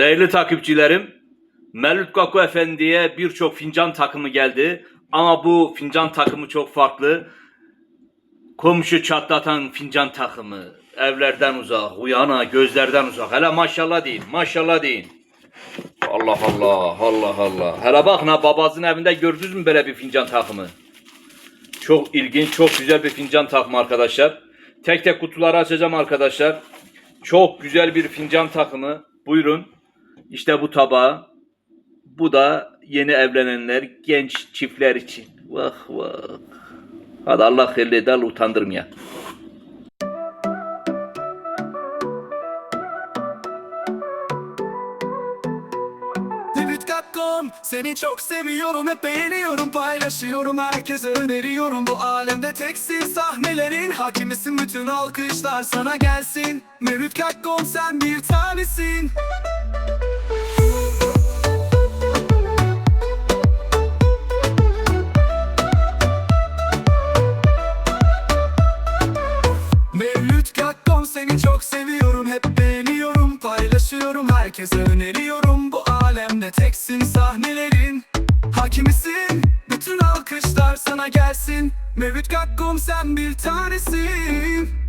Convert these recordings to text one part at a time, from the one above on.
Değerli takipçilerim, Mevlüt Gaku Efendi'ye birçok fincan takımı geldi. Ama bu fincan takımı çok farklı. Komşu çatlatan fincan takımı. Evlerden uzak, uyana, gözlerden uzak. Hele maşallah deyin, maşallah deyin. Allah Allah, Allah Allah. Hele bak ha babasının evinde gördünüz mü böyle bir fincan takımı? Çok ilginç, çok güzel bir fincan takımı arkadaşlar. Tek tek kutuları açacağım arkadaşlar. Çok güzel bir fincan takımı. Buyurun. İşte bu tabağı. Bu da yeni evlenenler, genç çiftler için. Vah vah. Hadi Allah hayırlı eder, utandırmaya. David.com Seni çok seviyorum hep beğeniyorum paylaşıyorum herkese öneriyorum Bu alemde teksin sahnelerin hakimisin bütün alkışlar sana gelsin Mevlüt.com sen bir tanesin herkese öneriyorum Bu alemde teksin sahnelerin. Hakimisin Bütün alkışlar sana gelsin. Mevlüt.com sen bir tanesin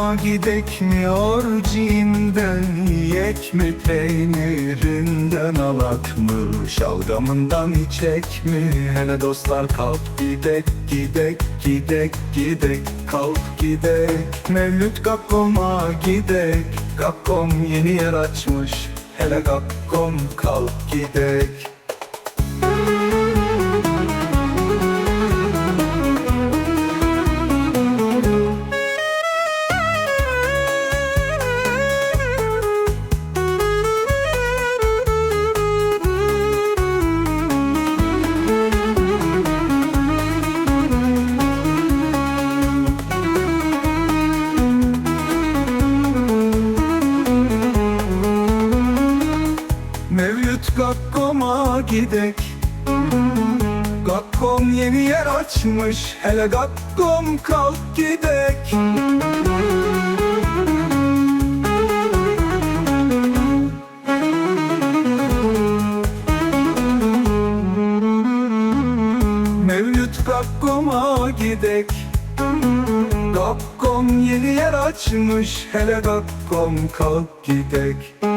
kakoma gidek mi orucinden Yiyek mi peynirinden alak mı Şalgamından içek mi? Hele dostlar kalk gidek gidek gidek gidek Kalk gidek. Mevlüt kakoma gidek Kakkom yeni yer açmış. Hele kakkom kalk gidek Mevlüt Gakkom'a gidek. Gakkom yeni yer açmış. Hele Gakkom kalk gidek. Mevlüt Gakkom'a gidek. Gakkom yeni yer açmış. Hele Gakkom kalk gidek